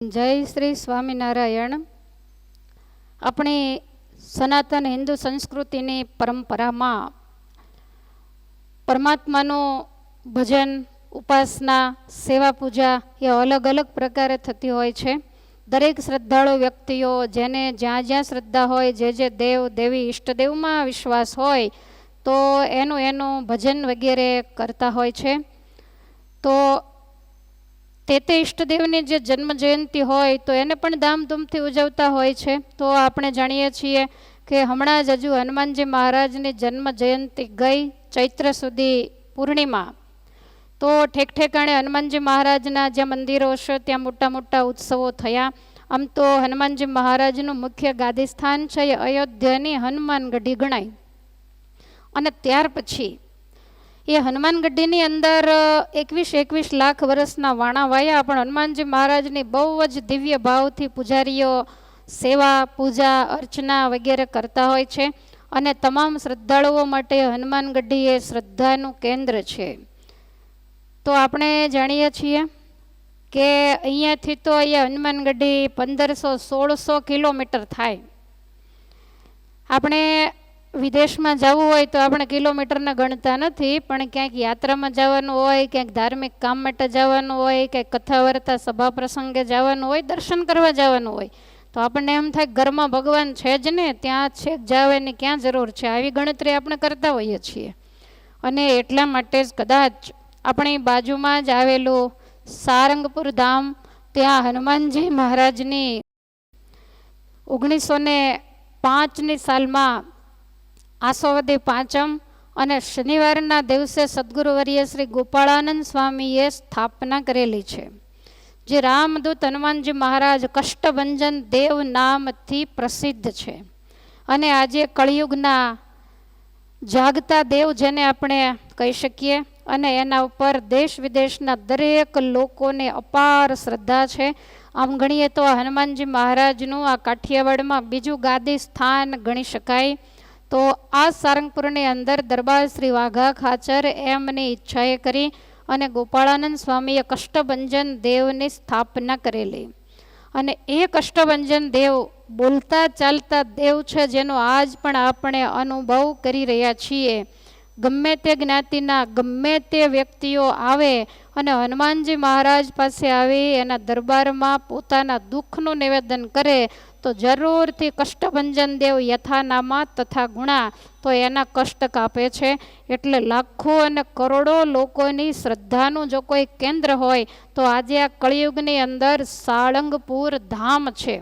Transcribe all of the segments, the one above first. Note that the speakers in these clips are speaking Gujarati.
જય શ્રી સ્વામિનારાયણ. આપણી સનાતન હિન્દુ સંસ્કૃતિની પરંપરામાં પરમાત્માનું ભજન, ઉપાસના, સેવા પૂજા એ અલગ અલગ પ્રકારે થતી હોય છે. દરેક શ્રદ્ધાળુ વ્યક્તિઓ જેને જ્યાં જ્યાં શ્રદ્ધા હોય, જે જે દેવ, દેવી, ઈષ્ટદેવમાં વિશ્વાસ હોય, તો એનું એનું ભજન વગેરે કરતા હોય છે. તો તે તે ઈષ્ટદેવની જે જન્મ જયંતિ હોય તો એને પણ ધામધૂમથી ઉજવતા હોય છે. તો આપણે જાણીએ છીએ કે હમણાં જ હજુ હનુમાનજી મહારાજની જન્મ જયંતિ ગઈ ચૈત્ર સુધી પૂર્ણિમા. તો ઠેક ઠેકાણે હનુમાનજી મહારાજના જ્યાં મંદિરો છે ત્યાં મોટા મોટા ઉત્સવો થયા. આમ તો હનુમાનજી મહારાજનું મુખ્ય ગાદી સ્થાન છે એ અયોધ્યાની હનુમાનગઢી ગણાય. અને ત્યાર પછી એ હનુમાનગઢીની અંદર એકવીસ એકવીસ લાખ વર્ષના વાણા વાયા, પણ હનુમાનજી મહારાજની બહુ જ દિવ્ય ભાવથી પૂજારીઓ સેવા, પૂજા, અર્ચના વગેરે કરતા હોય છે અને તમામ શ્રદ્ધાળુઓ માટે હનુમાનગઢી એ શ્રદ્ધાનું કેન્દ્ર છે. તો આપણે જાણીએ છીએ કે અહીંયાથી તો અહીંયા હનુમાનગઢી પંદરસો સોળસો કિલોમીટર થાય. આપણે વિદેશમાં જવું હોય તો આપણે કિલોમીટરના ગણતા નથી, પણ ક્યાંક યાત્રામાં જવાનું હોય, ક્યાંક ધાર્મિક કામ માટે જવાનું હોય, ક્યાંક કથા વાર્તા સભા પ્રસંગે જવાનું હોય, દર્શન કરવા જવાનું હોય. તો આપણને એમ થાય ઘરમાં ભગવાન છે જ ને, ત્યાં છેક જવાની ક્યાં જરૂર છે? આવી ગણતરી આપણે કરતા હોઈએ છીએ. અને એટલા માટે જ કદાચ આપણી બાજુમાં જ આવેલું સારંગપુર ધામ, ત્યાં હનુમાનજી મહારાજની ઓગણીસો ને પાંચની સાલમાં આસોવદી પાંચમ અને શનિવારના દિવસે સદગુરુવર્ય શ્રી ગોપાળાનંદ સ્વામીએ સ્થાપના કરેલી છે, જે રામદૂત હનુમાનજી મહારાજ કષ્ટભંજન દેવ નામથી પ્રસિદ્ધ છે. અને આજે કળિયુગના જાગતા દેવ જેને આપણે કહી શકીએ અને એના ઉપર દેશ વિદેશના દરેક લોકોને અપાર શ્રદ્ધા છે. આમ ગણીએ તો હનુમાનજી મહારાજનું આ કાઠિયાવાડમાં બીજું ગાદી સ્થાન ગણી શકાય. તો આ સારંગપુરની અંદર દરબાર શ્રી વાઘા ખાચર એમની ઈચ્છાએ કરી અને ગોપાળાનંદ સ્વામીએ કષ્ટભંજન દેવની સ્થાપના કરેલી. અને એ કષ્ટભંજન દેવ બોલતા ચાલતા દેવ છે જેનો આજ પણ આપણે અનુભવ કરી રહ્યા છીએ. ગમે તે જ્ઞાતિના, ગમે તે વ્યક્તિઓ આવે અને હનુમાનજી મહારાજ પાસે આવી એના દરબારમાં પોતાના દુઃખનું નિવેદન કરે તો જરૂરથી કષ્ટભંજન દેવ યથાનામા તથા ગુણા તો એના કષ્ટ કાપે છે. એટલે લાખો અને કરોડો લોકોની શ્રદ્ધાનું જો કોઈ કેન્દ્ર હોય, તો આજે આ કળિયુગની અંદર સાળંગપુર ધામ છે.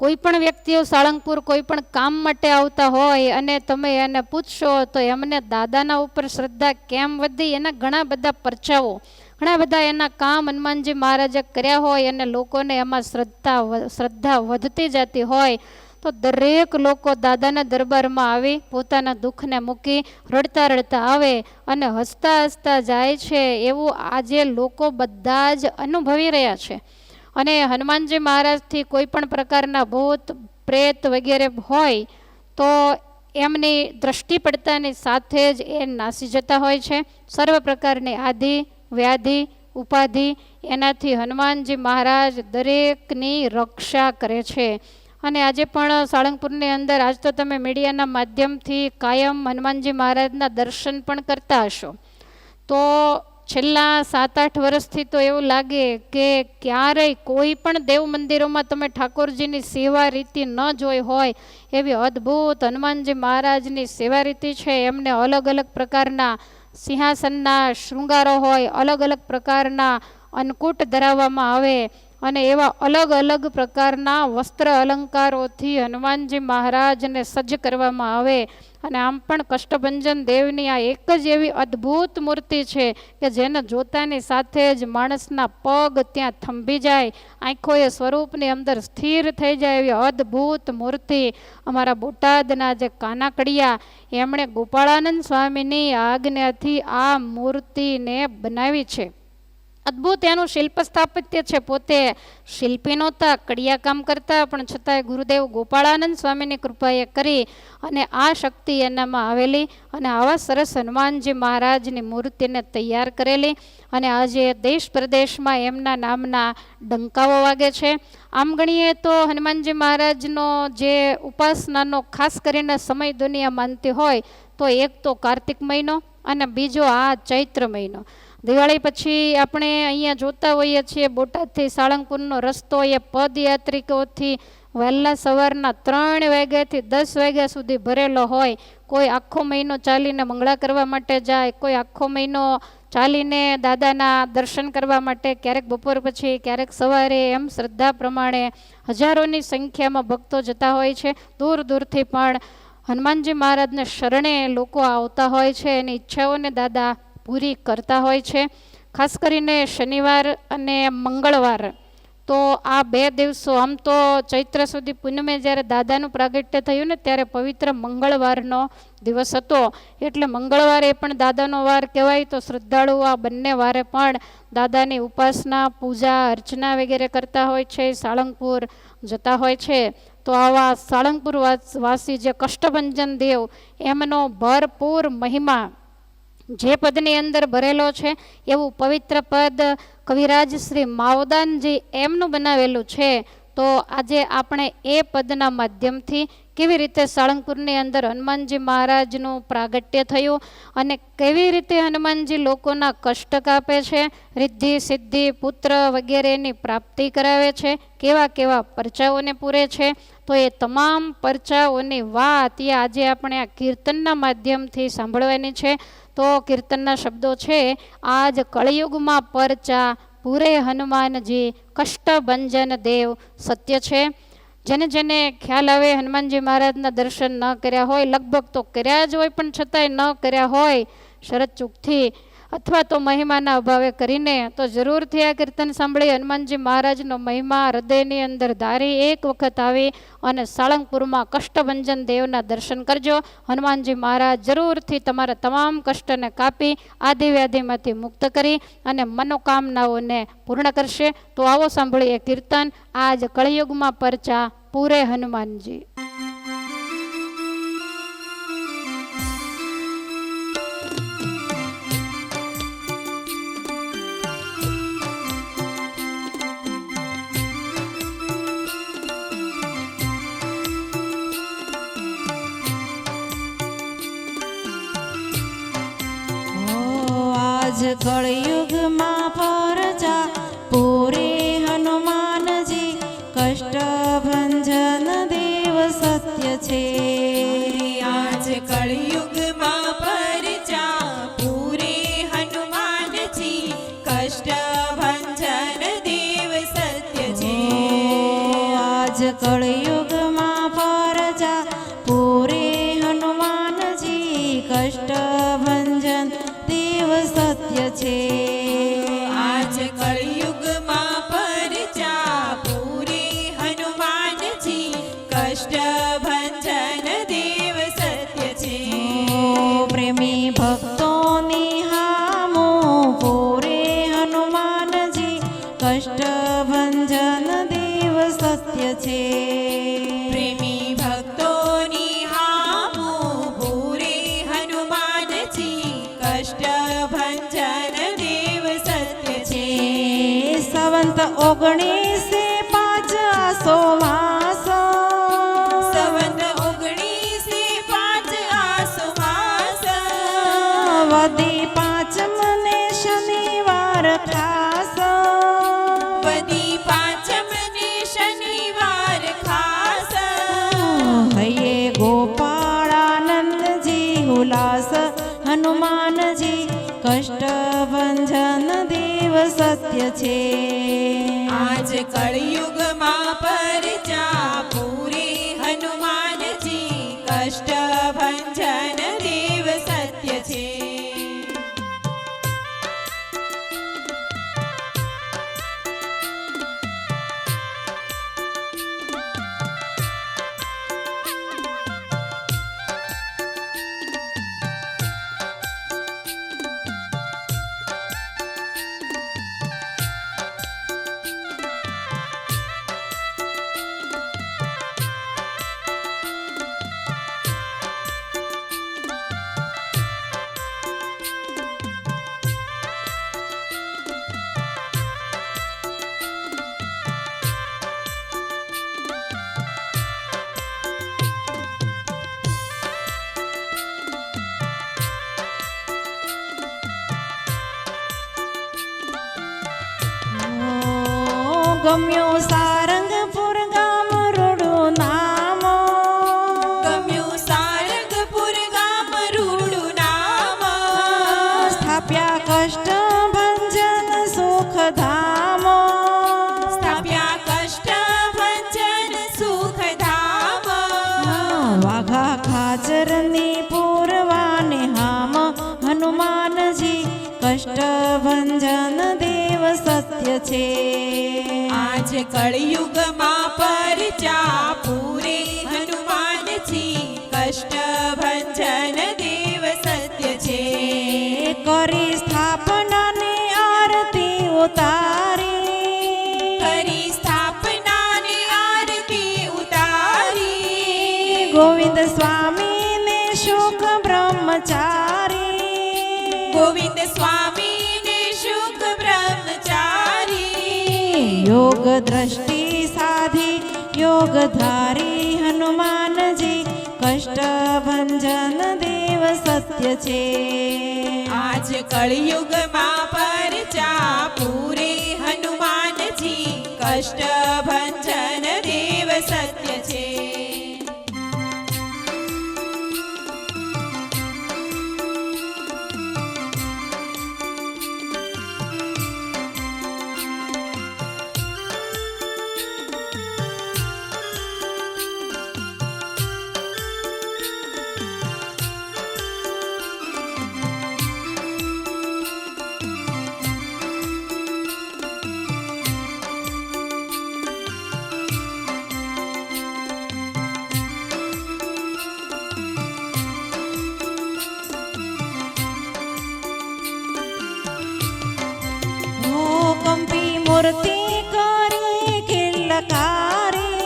કોઈ પણ વ્યક્તિઓ સાળંગપુર કોઈ પણ કામ માટે આવતા હોય અને તમે એને પૂછશો, તો એમને દાદાના ઉપર શ્રદ્ધા કેમ વધી? એના ઘણા બધા પરચાઓ ઘણા બધા એના કામ હનુમાનજી મહારાજે કર્યા હોય અને લોકોને એમાં શ્રદ્ધા શ્રદ્ધા વધતી જતી હોય, તો દરેક લોકો દાદાના દરબારમાં આવી પોતાના દુઃખને મૂકી રડતા રડતા આવે અને હસતા હસતા જાય છે એવું આજે લોકો બધા જ અનુભવી રહ્યા છે. અને હનુમાનજી મહારાજથી કોઈ પણ પ્રકારના ભૂત, પ્રેત વગેરે હોય, તો એમની દ્રષ્ટિ પડતાની સાથે જ એ નાસી જતા હોય છે. સર્વ પ્રકારની આધિ વ્યાધિ, ઉપાધિ, એનાથી હનુમાનજી મહારાજ દરેકની રક્ષા કરે છે. અને આજે પણ સાળંગપુરની અંદર આજ તો તમે મીડિયાના માધ્યમથી કાયમ હનુમાનજી મહારાજના દર્શન પણ કરતા હશો. તો છેલ્લા સાત આઠ વર્ષથી તો એવું લાગે કે ક્યારેય કોઈ પણ દેવ મંદિરોમાં તમે ઠાકોરજીની સેવા રીતિ ન જોઈ હોય, એવી અદ્ભુત હનુમાનજી મહારાજની સેવા રીતિ છે. એમને અલગ અલગ પ્રકારના સિંહાસનના શૃંગારો હોય અલગ અલગ પ્રકારના અન્નકૂટ ધરાવવામાં આવે અને એવા અલગ અલગ પ્રકારના વસ્ત્ર અલંકારોથી હનુમાનજી મહારાજને સજ્જ કરવામાં આવે. અને આમ પણ કષ્ટભંજન દેવની આ એક જ એવી અદ્ભુત મૂર્તિ છે કે જેને જોતાની સાથે જ માણસના પગ ત્યાં થંભી જાય, આંખોએ સ્વરૂપની અંદર સ્થિર થઈ જાય એવી અદ્ભુત મૂર્તિ. અમારા બોટાદના જે કાનાકડિયા, એમણે ગોપાળાનંદ સ્વામીની આજ્ઞાથી આ મૂર્તિને બનાવી છે. અદ્ભુત, એનું શિલ્પ સ્થાપત્ય છે. પોતે શિલ્પી નહોતા કડિયા કામ કરતા, પણ છતાંય ગુરુદેવ ગોપાળાનંદ સ્વામીની કૃપાએ કરી અને આ શક્તિ એનામાં આવેલી અને આવા સરસ હનુમાનજી મહારાજની મૂર્તિને તૈયાર કરેલી અને આજે દેશ પ્રદેશમાં એમના નામના ડંકાઓ વાગે છે. આમ ગણીએ તો હનુમાનજી મહારાજનો જે ઉપાસનાનો ખાસ કરીને સમય દુનિયા માનતી હોય, તો એક તો કાર્તિક મહિનો અને બીજો આ ચૈત્ર મહિનો. દિવાળી પછી આપણે અહીંયા જોતા હોઈએ છીએ બોટાદથી સાળંગપુરનો રસ્તો, એ પદયાત્રિકોથી વહેલા સવારના ત્રણ વાગ્યાથી દસ વાગ્યા સુધી ભરેલો હોય. કોઈ આખો મહિનો ચાલીને મંગળા કરવા માટે જાય, કોઈ આખો મહિનો ચાલીને દાદાના દર્શન કરવા માટે, ક્યારેક બપોર પછી, ક્યારેક સવારે, એમ શ્રદ્ધા પ્રમાણે હજારોની સંખ્યામાં ભક્તો જતા હોય છે. દૂર દૂરથી પણ હનુમાનજી મહારાજને શરણે લોકો આવતા હોય છે. એની ઈચ્છાઓને દાદા પૂરી કરતા હોય છે. ખાસ કરીને શનિવાર અને મંગળવાર. તો આ બે દિવસો આમ તો ચૈત્ર સુધી પૂનમે જ્યારે દાદાનું પ્રાગટ્ય થયું ને ત્યારે પવિત્ર મંગળવારનો દિવસ હતો. એટલે મંગળવારે પણ દાદાનો વાર કહેવાય તો શ્રદ્ધાળુઓ આ બંને વારે પણ દાદાની ઉપાસના, પૂજા, અર્ચના વગેરે કરતા હોય છે, સાળંગપુર જતા હોય છે. તો આવા સાળંગપુર વાસી જે કષ્ટભંજન દેવ, એમનો ભરપૂર મહિમા જે પદની અંદર ભરેલો છે, એવું પવિત્ર પદ કવિરાજ શ્રી માવદાનજી એમનું બનાવેલું છે. તો આજે આપણે એ પદના માધ્યમથી કેવી રીતે સાળંગપુરની અંદર હનુમાનજી મહારાજનું પ્રાગટ્ય થયું અને કેવી રીતે હનુમાનજી લોકોના કષ્ટ કાપે છે, રિદ્ધિ, સિદ્ધિ, પુત્ર વગેરેની પ્રાપ્તિ કરાવે છે, કેવા કેવા પરચાઓને પૂરે છે, તો એ તમામ પરચાઓની વાત એ આજે આપણે આ કીર્તનના માધ્યમથી સાંભળવાની છે. તો કીર્તનના શબ્દો છે, આજ કળિયુગમાં પરચા પૂરે હનુમાનજી, કષ્ટભંજન દેવ સત્ય છે. જેને જેને ખ્યાલ આવે, હનુમાનજી મહારાજના દર્શન ન કર્યા હોય, લગભગ તો કર્યા જ હોય, પણ છતાંય ન કર્યા હોય, શરત ચૂકથી અથવા તો મહિમાના અભાવે કરીને તો જરૂરથી આ કીર્તન સાંભળી હનુમાનજી મહારાજનો મહિમા હૃદયની અંદર ધારી એક વખત આવી અને સાળંગપુરમાં કષ્ટભંજન દેવના દર્શન કરજો. હનુમાનજી મહારાજ જરૂરથી તમારા તમામ કષ્ટને કાપી આદિવ્યાધિમાંથી મુક્ત કરી અને મનોકામનાઓને પૂર્ણ કરશે. તો આવો સાંભળીએ કીર્તન. આજ કળિયુગમાં પરચા પૂરે હનુમાનજી. આજ દેવ સત્ય છે પ્રેમી ભક્તોની હામો પૂરે હનુમાનજી કષ્ટભંજન દેવ સત્ય છે સંવંત ઓગણીસે ઉલ્લાસ હનુમાનજી કષ્ટભંજન દેવ સત્ય છે આજ કળિયુગમાં પૂરે ગમ્યું ગોવિંદ સ્વામીને શુક બ્રહ્મચારી. ગોવિંદ સ્વામીને શુક બ્રહ્મચારી. યોગ દ્રષ્ટિ સાધી યોગધારી હનુમાનજી કષ્ટ ભંજન દેવ સત્ય છે. આજ કળિયુગમાં પરચા પૂરે હનુમાનજી કષ્ટ ભંજન દેવ સત્ય છે. મૂર્તિ કરી કિલ્લકારી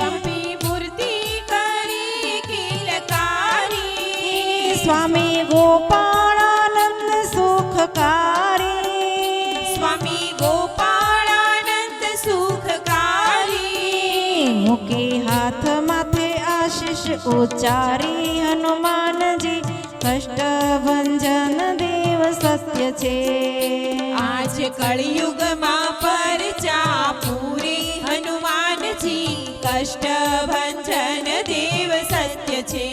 કંપી મૂર્તિ કરી કિલકારી. સ્વામી ગોપાળાનંદ સુખકારી. સ્વામી ગોપાળાનંદ સુખકારી. મૂકી હાથ માથે આશીષ ઉચ્ચારી હનુમાનજી કષ્ટ ભંજન દેવ સત્ય છે. કળયુગમાં પરચા પૂરી હનુમાનજી કષ્ટ ભંજન દેવ સત્ય છે.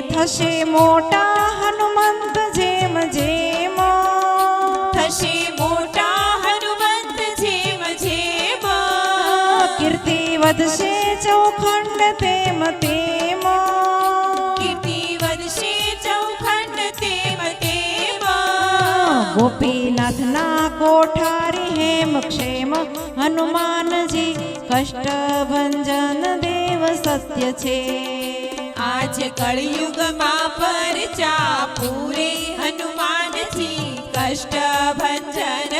થશે મોટા હનુમંત જેમ જેમ. થશે મોટા હનુમંત જેમ જેમ. કીર્તિ વધશે ચોખંડ તેમ ગોપીનાથના કોઠારી હેમ ક્ષેમ હનુમાનજી કષ્ટ ભંજન દેવ સત્ય છે આજ કળિયુગમાં પર ચા પૂરે હનુમાનજી કષ્ટ ભંજન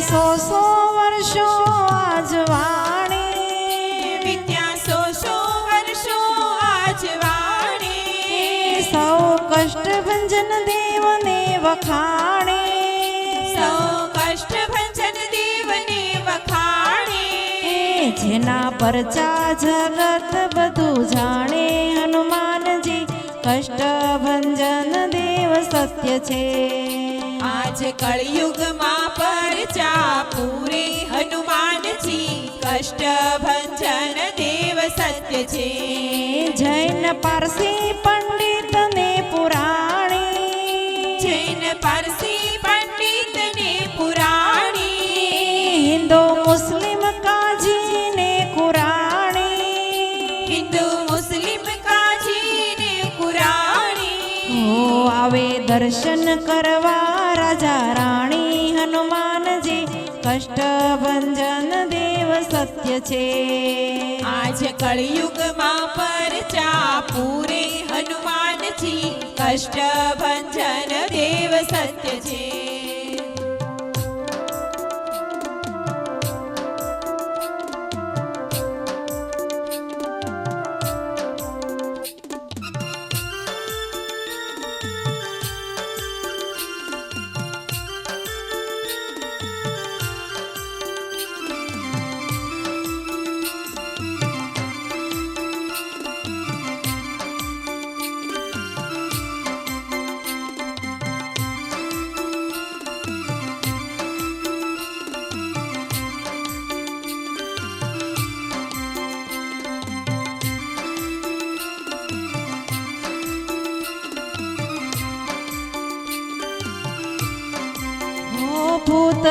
સો સો વર્ષો આજવાણી વિદ્યા સો સો વર્ષો આજ વાણી. સૌ કષ્ટ ભંજન દેવને વખાણે. સૌ કષ્ટ ભંજન દેવને વખાણે. જેના પરચા જગત બધું જાણે. હનુમાનજી કષ્ટ ભંજન દેવ સત્ય છે. આજ કળયુગમાં પરચા પૂરે હનુમાનજી કષ્ટ ભંજન દેવ સત્ય છે. જૈન પારસી પંડિત ને પુરાણી. જૈન પારસી પંડિત ને પુરાણી. હિન્દુ મુસ્લિમ કાજી ને કુરાણી. હિન્દુ મુસ્લિમ કાજી ને કુરાણી. ઓ આવે દર્શન કરવા રાજા રાણી હનુમાનજી કષ્ટભંજન દેવ સત્ય છે આજ કળિયુગમાં પરચા પૂરે હનુમાનજી કષ્ટ ભંજન દેવ સત્ય છે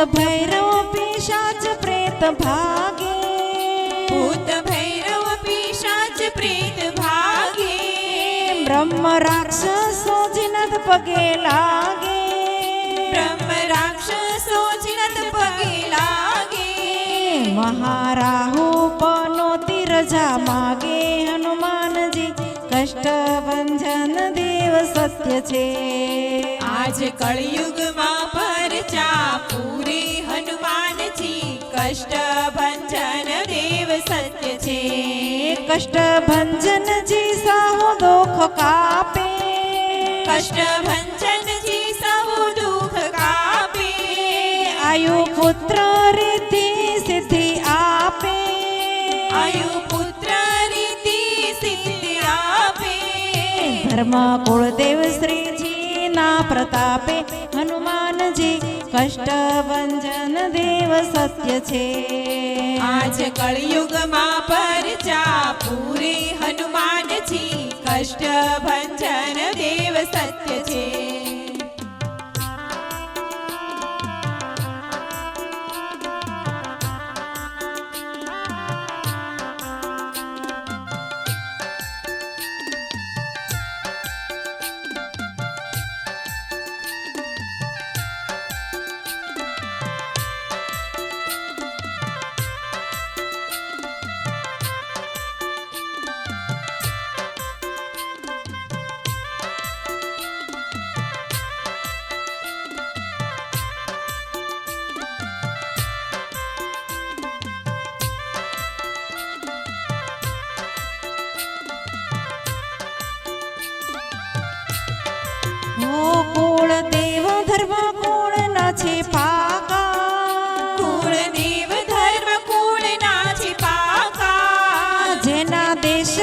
ભૈરવ પિશાચ પ્રેત ભાગે ભૂત ભૈરવ પિશાચ પ્રેત ભાગે બ્રહ્મ રાક્ષસો જીનત પગે લાગે બ્રહ્મ રાક્ષસો જીનત પગે લાગે મહારાહુ પનો તિરજા માગે હનુમાનજી કષ્ટભંજન દેવ સત્ય છે આજ કળિયુગમાં પરચા પૂરે કષ્ટ ભંજન દેવ સત્ય છે. કષ્ટભંજનજી સાહુ દુઃખ કાપે. કષ્ટ ભંજનજી સહુ દુઃખ કાપે. આયુ પુત્ર રીતિ સિદ્ધિ આપે. આયુ પુત્ર રીતિ સિદ્ધિ આપે. ધર્મ કુળદેવ શ્રીજી ના પ્રતાપે હનુમાનજી કષ્ટભંજન દેવ સત્ય છે. આજ કળિયુગમાં પરચા પૂરે હનુમાનજી કષ્ટ ભંજન દેવ સત્ય છે.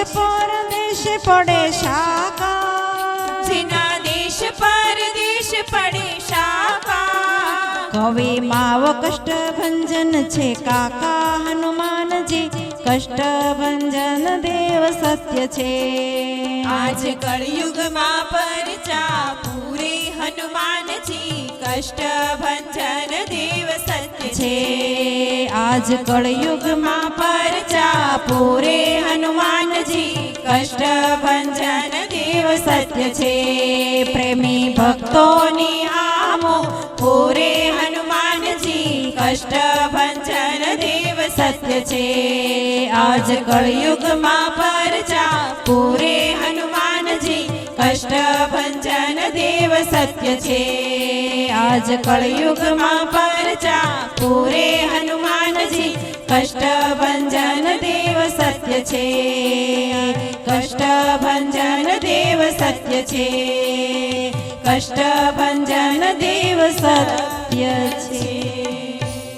દેશ પર દેશ પડે શાકા જેના દેશ પરદેશ પડે શાકા કવિ માવ કષ્ટભંજન છે કાકા હનુમાનજી કષ્ટભંજન દેવ સત્ય છે આજ કળિયુગમાં પરચા પૂરે હનુમાનજી કષ્ટ ભંજન દેવ સત્ય છે આજ કળયુગમાં પરચા પૂરે હનુમાનજી કષ્ટ ભંજન દેવ સત્ય છે પ્રેમી ભક્તોની આમો પૂરે હનુમાનજી કષ્ટ છે. આજ કળયુગમાં પરચા પૂરે હનુમાનજી. કષ્ટ ભંજન દેવ સત્ય છે. આજ કળયુગમાં પરચા પૂરે હનુમાનજી. કષ્ટ ભંજન દેવ સત્ય છે. કષ્ટ ભંજન દેવ સત્ય છે. કષ્ટ ભંજન દેવ સત્ય છે.